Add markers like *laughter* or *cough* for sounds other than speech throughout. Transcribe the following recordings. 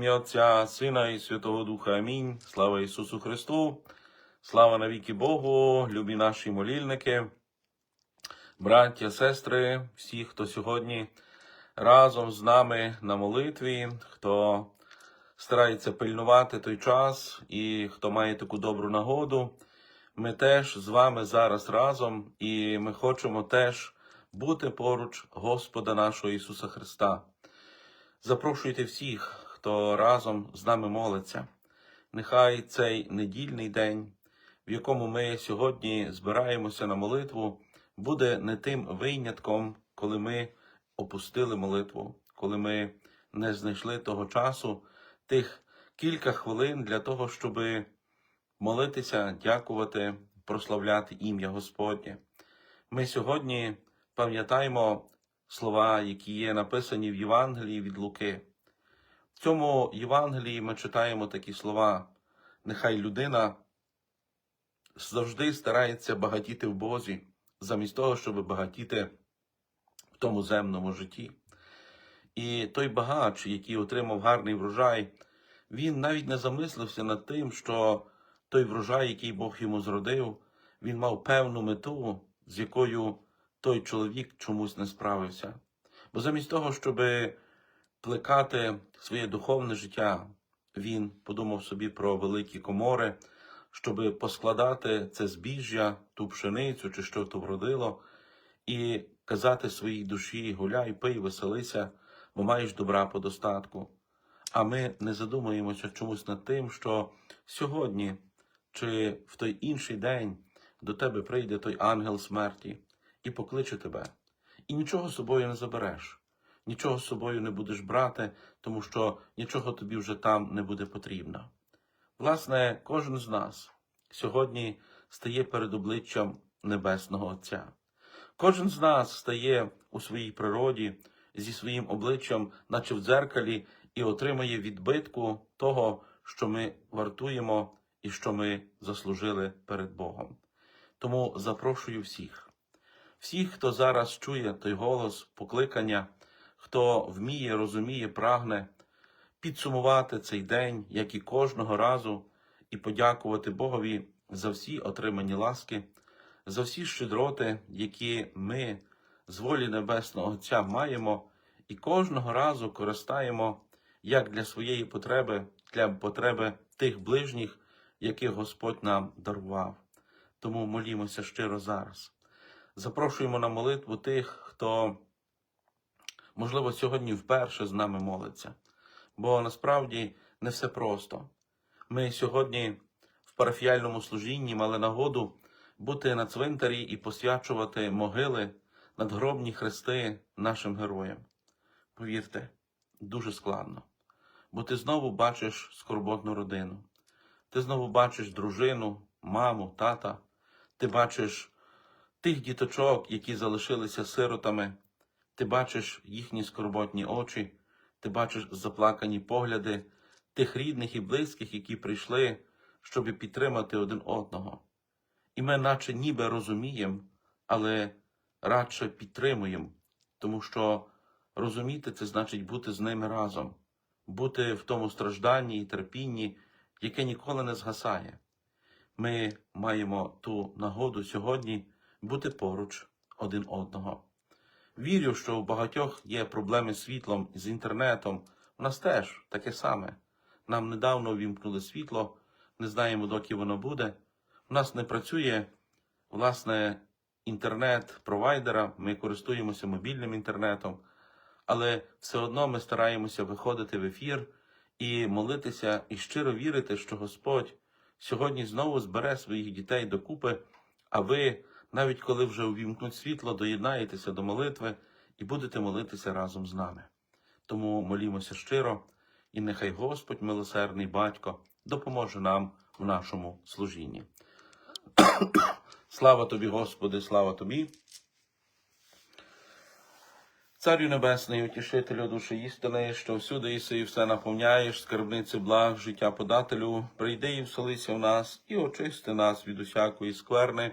ім'я Отця, Сина і Святого Духа. Амінь. Слава Ісусу Христу, слава навіки Богу, любі наші молільники, браття, сестри, всі, хто сьогодні разом з нами на молитві, хто старається пильнувати той час і хто має таку добру нагоду. Ми теж з вами зараз разом, і ми хочемо теж бути поруч Господа нашого Ісуса Христа. Запрошуйте всіх, хто разом з нами молиться. Нехай цей недільний день, в якому ми сьогодні збираємося на молитву, буде не тим винятком, коли ми опустили молитву, коли ми не знайшли того часу, тих кілька хвилин для того, щоб молитися, дякувати, прославляти ім'я Господнє. Ми сьогодні пам'ятаємо слова, які є написані в Євангелії від Луки. В цьому Євангелії ми читаємо такі слова. Нехай людина завжди старається багатіти в Бозі, замість того, щоб багатіти в тому земному житті. І той багач, який отримав гарний врожай, він навіть не замислився над тим, що той врожай, який Бог йому зродив, він мав певну мету, з якою той чоловік чомусь не справився. Бо замість того, щоб плекати своє духовне життя, він подумав собі про великі комори, щоб поскладати це збіжжя, ту пшеницю чи що то вродило, і казати своїй душі гуляй, пий, веселися, бо маєш добра по достатку. А ми не задумуємося чомусь над тим, що сьогодні чи в той інший день до тебе прийде той ангел смерті і покличе тебе, і нічого з собою не забереш, нічого з собою не будеш брати, тому що нічого тобі вже там не буде потрібно. Власне, кожен з нас сьогодні стає перед обличчям Небесного Отця. Кожен з нас стає у своїй природі зі своїм обличчям, наче в дзеркалі, і отримує відбитку того, що ми вартуємо і що ми заслужили перед Богом. Тому запрошую всіх, всіх, хто зараз чує той голос, покликання, хто вміє, розуміє, прагне підсумувати цей день, як і кожного разу, і подякувати Богові за всі отримані ласки, за всі щедроти, які ми з волі Небесного Отця маємо, і кожного разу користаємо як для своєї потреби, для потреби тих ближніх, яких Господь нам дарував. Тому молімося щиро зараз. Запрошуємо на молитву тих, хто, можливо, сьогодні вперше з нами молиться. Бо насправді не все просто. Ми сьогодні в парафіяльному служінні мали нагоду бути на цвинтарі і посвячувати могили, надгробні хрести нашим героям. Повірте, дуже складно. Бо ти знову бачиш скорботну родину. Ти знову бачиш дружину, маму, тата. Ти бачиш тих діточок, які залишилися сиротами. Ти бачиш їхні скорботні очі, ти бачиш заплакані погляди тих рідних і близьких, які прийшли, щоб підтримати один одного. І ми, наче ніби розуміємо, але радше підтримуємо, тому що розуміти це значить бути з ними разом, бути в тому стражданні і терпінні, яке ніколи не згасає. Ми маємо ту нагоду сьогодні бути поруч один одного. Вірю, що у багатьох є проблеми з світлом, з інтернетом. У нас теж таке саме. Нам недавно увімкнули світло, не знаємо, доки воно буде. У нас не працює власне інтернет-провайдера, ми користуємося мобільним інтернетом, але все одно ми стараємося виходити в ефір і молитися, і щиро вірити, що Господь сьогодні знову збере своїх дітей докупи, а ви, навіть коли вже увімкнуть світло, доєднаєтеся до молитви і будете молитися разом з нами. Тому молімося щиро, і нехай Господь, милосердний батько, допоможе нам в нашому служінні. *coughs* Слава тобі, Господи, слава тобі. Царю Небесний, утішителю душі істини, що всюди іси і все наповняєш, скарбниці благ, життя подателю, прийди і вселися в нас, і очисти нас від усякої скверни,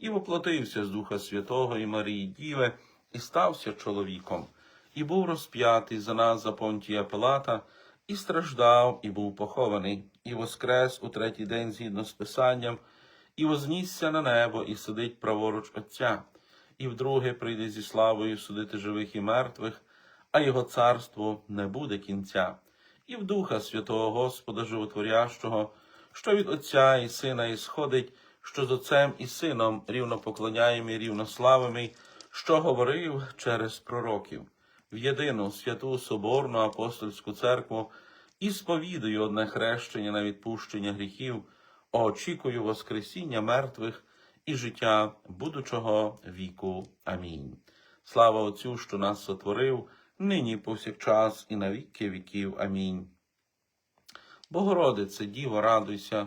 і воплотився з Духа Святого і Марії Діви, і стався чоловіком, і був розп'ятий за нас за Понтія Пилата, і страждав, і був похований, і воскрес у третій день згідно з Писанням, і вознісся на небо, і сидить праворуч Отця, і вдруге прийде зі славою судити живих і мертвих, а його царству не буде кінця, і в Духа Святого Господа Животворящого, що від Отця і Сина ісходить, що з Отцем і Сином рівно поклоняємий, рівно славимий, що говорив через пророків, в єдину святу Соборну апостольську церкву і сповідую одне хрещення на відпущення гріхів, очікую Воскресіння мертвих і життя будучого віку. Амінь. Слава Отцю, що нас сотворив, нині повсякчас, і на віки віків. Амінь. Богородице, Діво, радуйся,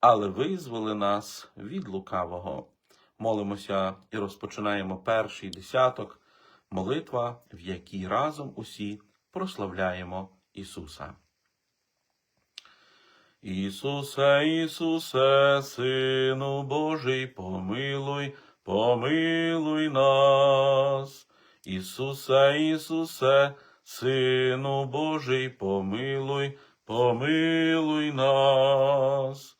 але визволи нас від лукавого. Молимося і розпочинаємо перший десяток, молитва, в якій разом усі прославляємо Ісуса. Ісусе, Ісусе, Сину Божий, помилуй, помилуй нас. Ісусе, Ісусе, Сину Божий, помилуй, помилуй нас.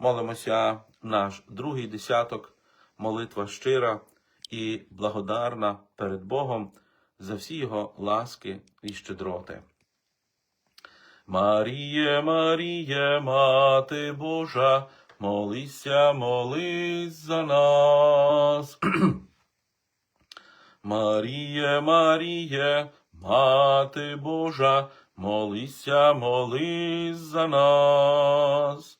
Молимося наш другий десяток, молитва щира і благодарна перед Богом за всі його ласки і щедроти. Маріє, Маріє, Мати Божа, молися, молись за нас. *clears throat* Маріє, Маріє, Мати Божа, молися, молись за нас.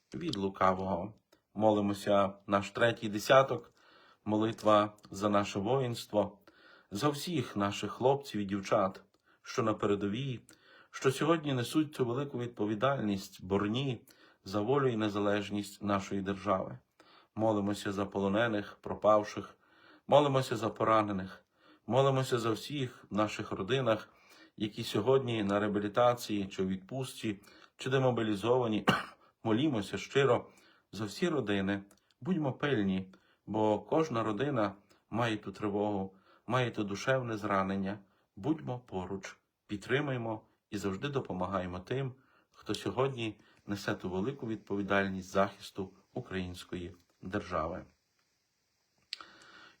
від лукавого. Молимося наш третій десяток, молитва за наше воїнство, за всіх наших хлопців і дівчат, що на передовій, що сьогодні несуть цю велику відповідальність, борні за волю і незалежність нашої держави. Молимося за полонених, пропавших, молимося за поранених, молимося за всіх наших родинах, які сьогодні на реабілітації чи відпустці, чи демобілізовані. Молімося щиро за всі родини, будьмо пильні, бо кожна родина має ту тривогу, має ту душевне зранення. Будьмо поруч, підтримаймо і завжди допомагаємо тим, хто сьогодні несе ту велику відповідальність захисту української держави.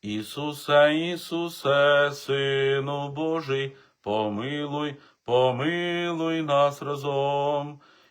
Ісусе, Ісусе, Сину Божий, помилуй, помилуй нас разом.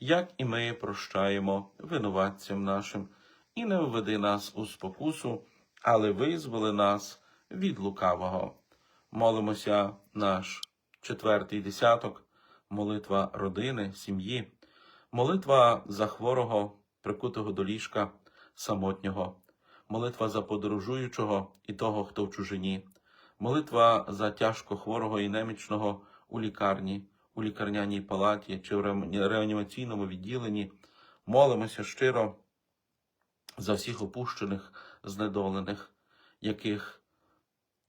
як і ми прощаємо винуватцям нашим, і не введи нас у спокусу, але визволи нас від лукавого. Молимося наш четвертий десяток, молитва родини, сім'ї, молитва за хворого, прикутого до ліжка, самотнього, молитва за подорожуючого і того, хто в чужині, молитва за тяжко хворого і немічного у лікарні, у лікарняній палаті чи в реанімаційному відділенні. Молимося щиро за всіх опущених, знедолених, яких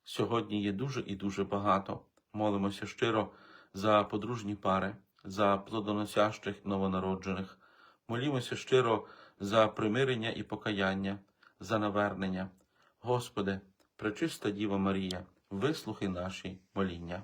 сьогодні є дуже і дуже багато. Молимося щиро за подружні пари, за плодоносящих новонароджених. Молімося щиро за примирення і покаяння, за навернення. Господи, пречиста Діва Марія, вислухай наші моління.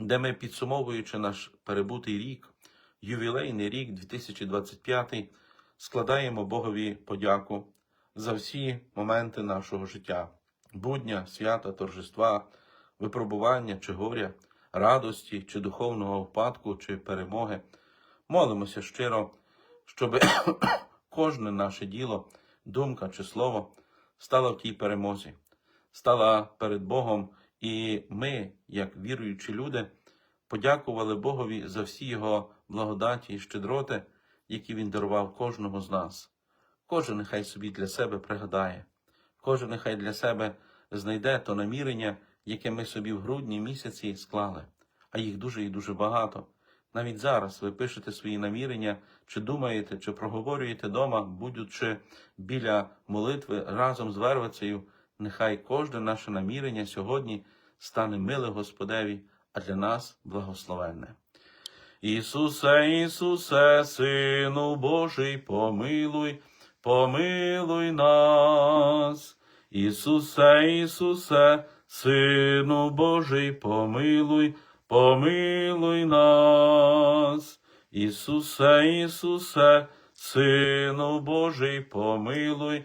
де ми, підсумовуючи наш перебутий рік, ювілейний рік 2025, складаємо Богові подяку за всі моменти нашого життя, будня, свята, торжества, випробування чи горя, радості чи духовного впадку чи перемоги. Молимося щиро, щоб *coughs* кожне наше діло, думка чи слово стало в тій перемозі, стала перед Богом, і ми, як віруючі люди, подякували Богові за всі його благодаті і щедроти, які він дарував кожному з нас. Кожен нехай собі для себе пригадає, кожен нехай для себе знайде то намірення, яке ми собі в грудні місяці склали, а їх дуже і дуже багато. Навіть зараз ви пишете свої намірення, чи думаєте, чи проговорюєте дома, будучи біля молитви разом з Вервицею, нехай кожне наше намірення сьогодні стане миле Господеві, а для нас благословенне. Ісусе, Ісусе, Сину Божий, помилуй, помилуй нас. Ісусе, Ісусе, Сину Божий, помилуй, помилуй нас. Ісусе, Ісусе, Сину Божий, помилуй,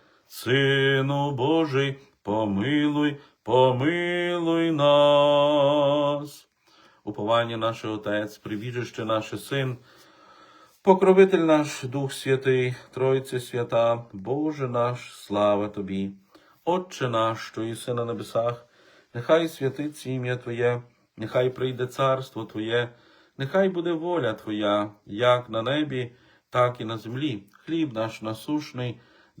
Сину Божий, помилуй, помилуй нас. Уповання наше Отець, прибіжище наше Син, покровитель наш Дух Святий, Тройце свята, Боже наш, слава Тобі. Отче наш, що єси на небесах, нехай святиться ім'я Твоє, нехай прийде царство Твоє, нехай буде воля Твоя, як на небі, так і на землі. Хліб наш насушний,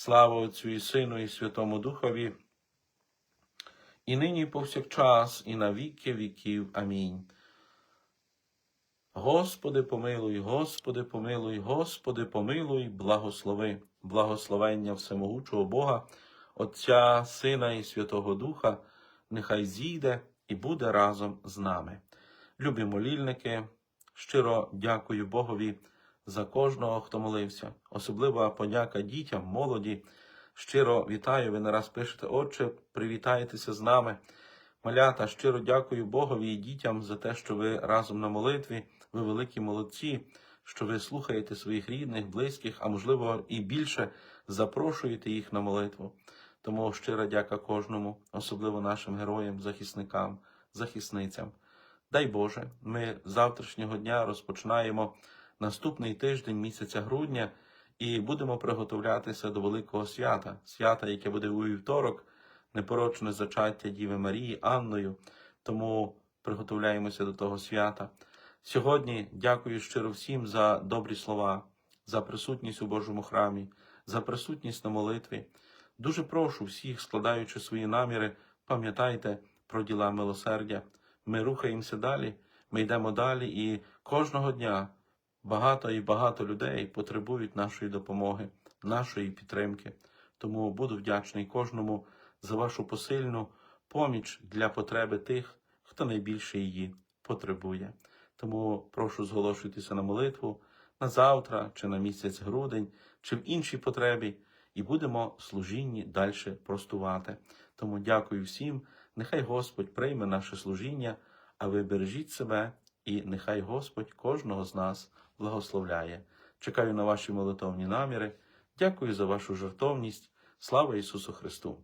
Слава Отцю і Сину, і Святому Духові, і нині і повсякчас, і на віки віків. Амінь. Господи, помилуй, Господи, помилуй, Господи, помилуй, благослови, благословення всемогучого Бога, Отця, Сина і Святого Духа, нехай зійде і буде разом з нами. Любі молільники, щиро дякую Богові за кожного, хто молився. Особлива подяка дітям, молоді. Щиро вітаю, ви не раз пишете, Отче, привітаєтеся з нами. Малята, щиро дякую Богові і дітям за те, що ви разом на молитві. Ви великі молодці, що ви слухаєте своїх рідних, близьких, а можливо і більше запрошуєте їх на молитву. Тому щира дяка кожному, особливо нашим героям, захисникам, захисницям. Дай Боже, ми з завтрашнього дня розпочинаємо наступний тиждень місяця грудня і будемо приготовлятися до Великого свята, свята, яке буде у вівторок, непорочне зачаття Діви Марії Анною. Тому приготовляємося до того свята. Сьогодні дякую щиро всім за добрі слова, за присутність у Божому храмі, за присутність на молитві. Дуже прошу всіх, складаючи свої наміри, пам'ятайте про діла милосердя. Ми рухаємося далі, ми йдемо далі, і кожного дня багато і багато людей потребують нашої допомоги, нашої підтримки. Тому буду вдячний кожному за вашу посильну поміч для потреби тих, хто найбільше її потребує. Тому прошу зголошуйтеся на молитву на завтра, чи на місяць грудень, чи в іншій потребі, і будемо служінні далі простувати. Тому дякую всім. Нехай Господь прийме наше служіння, а ви бережіть себе, і нехай Господь кожного з нас благословляє. Чекаю на ваші молитовні наміри. Дякую за вашу жертовність. Слава Ісусу Христу!